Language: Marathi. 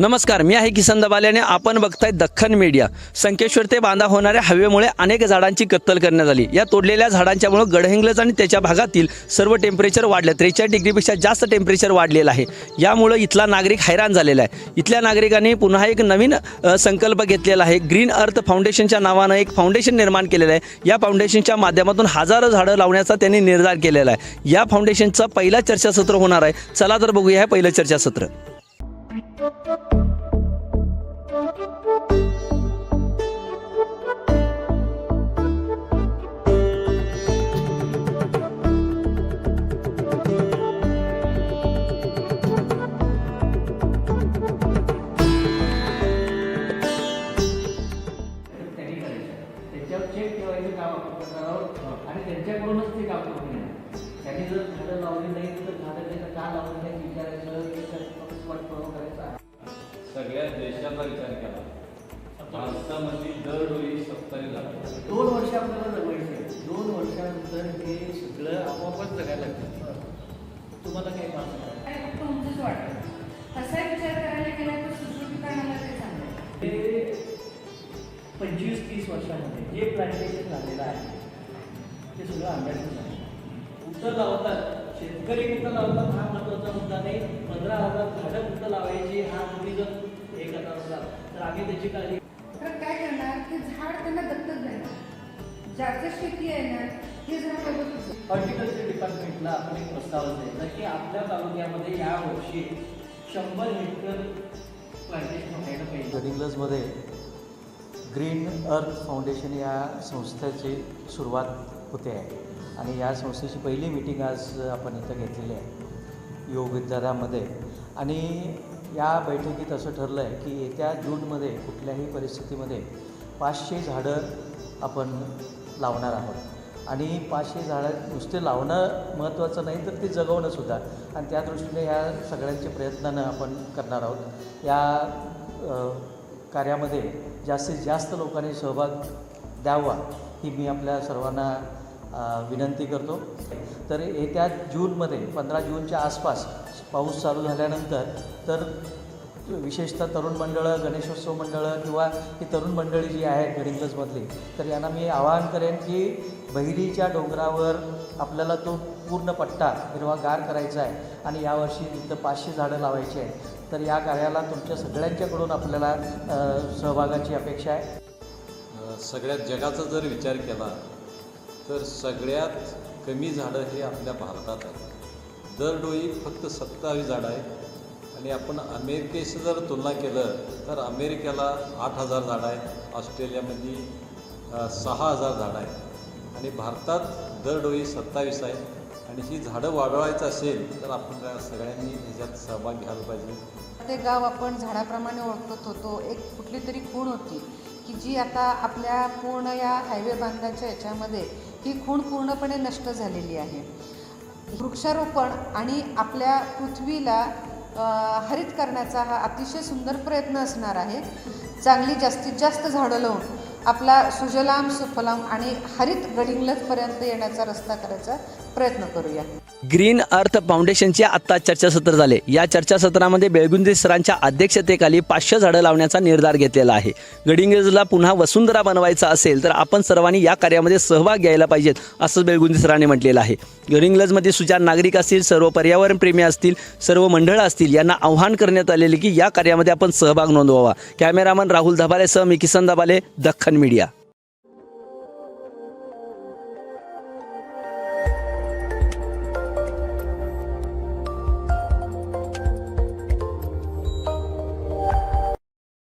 नमस्कार मी आहे किसन दबाल्याने आपण बघताय दख्खन मीडिया संकेश्वर ते बांधा होणाऱ्या हवेमुळे अनेक झाडांची कत्तल करण्यात आली. या तोडलेल्या झाडांच्यामुळे गडहिंग्लज आणि त्याच्या भागातील सर्व टेम्परेचर वाढलं. त्रेचाळीस डिग्रीपेक्षा जास्त टेम्परेचर वाढलेलं आहे. यामुळं इथला नागरिक हैराण झालेला आहे. इथल्या नागरिकांनी पुन्हा एक नवीन संकल्प घेतलेला आहे. ग्रीन अर्थ फाउंडेशनच्या नावानं एक फाउंडेशन निर्माण केलेलं आहे. या फाउंडेशनच्या माध्यमातून हजारो झाडं लावण्याचा त्यांनी निर्धार केलेला आहे. या फाउंडेशनचं पहिला चर्चासत्र होणार आहे. चला तर बघूया हे पहिलं चर्चासत्र. चेक ठेवायचं काम आपण करणार आहोत. आणि त्यांच्याकडूनच ते काम करून घेणार. त्यांनी जर झाडं लावली नाही तर झाडं त्याचं का लावली नाही विचारायचं? त्याच्यात पाठपुरावा करायचा सगळ्या देशाचा विचार केला. भारतामध्ये दरडोई सत्तावीस झालं दोन वर्ष आपल्याला जगवायचे. दोन वर्षानंतर हे सगळं आपोआपच जगायला लागतं. तुम्हाला उंचच वाटतं. तसा पंचवीस तीस वर्षामध्ये जे प्लांटेशन झालेलं आहे ते सगळं आंब्याचं आहे कुठं लावतात शेतकरी कुठं लावतात हा महत्त्वाचा मुद्दा नाही. पंधरा हजार झाडं कुठं लावायची हा तुम्ही जर हे करणार असाल तर आम्ही त्याची काळजी तर काय करणार की झाड त्यांना दत्तक देणार ज्याचं शेती आहे ना हे होतं हॉर्टिकल्चर डिपार्टमेंटला आपण एक प्रस्ताव द्यायचा की आपल्या तालुक्यामध्ये या वर्षी शंभर हेक्टर प्लांटेशन व्हायला पाहिजे. गडिंग्लजमध्ये ग्रीन अर्थ फाउंडेशन या संस्थेची सुरुवात होते आहे. आणि या संस्थेची पहिली मीटिंग आज आपण इथं घेतलेली आहे योग विद्यालयामध्ये. आणि या बैठकीत असं ठरलं आहे की येत्या जूनमध्ये कुठल्याही परिस्थितीमध्ये पाचशे झाडं आपण लावणार आहोत. आणि पाचशे झाडं नुसते लावणं महत्त्वाचं नाही तर ते जगवणंसुद्धा आणि त्या दृष्टीने या सगळ्यांच्या प्रयत्नानं आपण करणार आहोत. या कार्यामध्ये जास्तीत जास्त लोकांनी सहभाग द्यावा ही मी आपल्या सर्वांना विनंती करतो. तर येत्या जूनमध्ये पंधरा जूनच्या आसपास पाऊस चालू झाल्यानंतर तर विशेषतः तरुण मंडळं गणेशोत्सव मंडळं किंवा ही तरुण मंडळी जी आहेत गडिंगजमधली तर यांना मी आवाहन करेन की बहिरीच्या डोंगरावर आपल्याला तो पूर्ण पट्टा हिरवागार करायचा आहे. आणि यावर्षी तिथं पाचशे झाडं लावायची आहेत. तर या कार्याला तुमच्या सगळ्यांच्याकडून आपल्याला सहभागाची अपेक्षा आहे. सगळ्यात जगाचा जर विचार केला तर सगळ्यात कमी झाडं हे आपल्या भारतात आहेत. दरडोई फक्त सत्तावीस झाडं आहेत. आणि आपण अमेरिकेशी जर तुलना केलं तर अमेरिकेला आठ हजार झाडं आहेत ऑस्ट्रेलियामध्ये सहा हजार झाडं आहेत. आणि भारतात दरडोई सत्तावीस आहे. आणि ही झाडं वाढवायचं असेल तर आपण सगळ्यांनी ह्याच्यात सहभाग घ्यायला पाहिजे. ते गाव आपण झाडाप्रमाणे ओळखत होतो. एक कुठली तरी खूण होती की जी आता आपल्या पूर्ण या हायवे बांधाच्या याच्यामध्ये ही खूण पूर्णपणे नष्ट झालेली आहे. वृक्षारोपण आणि आपल्या पृथ्वीला हरित करण्याचा हा अतिशय सुंदर प्रयत्न असणार आहे. चांगली जास्तीत जास्त झाडं लावून आपला सुजलाम सुफलाम आणि हरित गडिंग्लजपर्यंत येण्याचा रस्ता करायचा प्रयत्न करूया. ग्रीन अर्थ फाउंडेशनचे आत्ता चर्चासत्र झाले. या चर्चासत्रामध्ये बेळगुंजी सरांच्या अध्यक्षतेखाली पाचशे झाडं लावण्याचा निर्धार घेतलेला आहे. गडिंग्लजला पुन्हा वसुंधरा बनवायचा असेल तर आपण सर्वांनी या कार्यामध्ये सहभाग घ्यायला पाहिजेत असं बेळगुंजी सरांनी म्हटलेलं आहे. गडिंग्लजमध्ये सुजान नागरिक असतील सर्व पर्यावरणप्रेमी असतील सर्व मंडळं असतील यांना आव्हान करण्यात आलेले की या कार्यामध्ये आपण सहभाग नोंदवावा. कॅमेरामन राहुल धबालेसह मी किसन धबाले दख्खन मीडिया.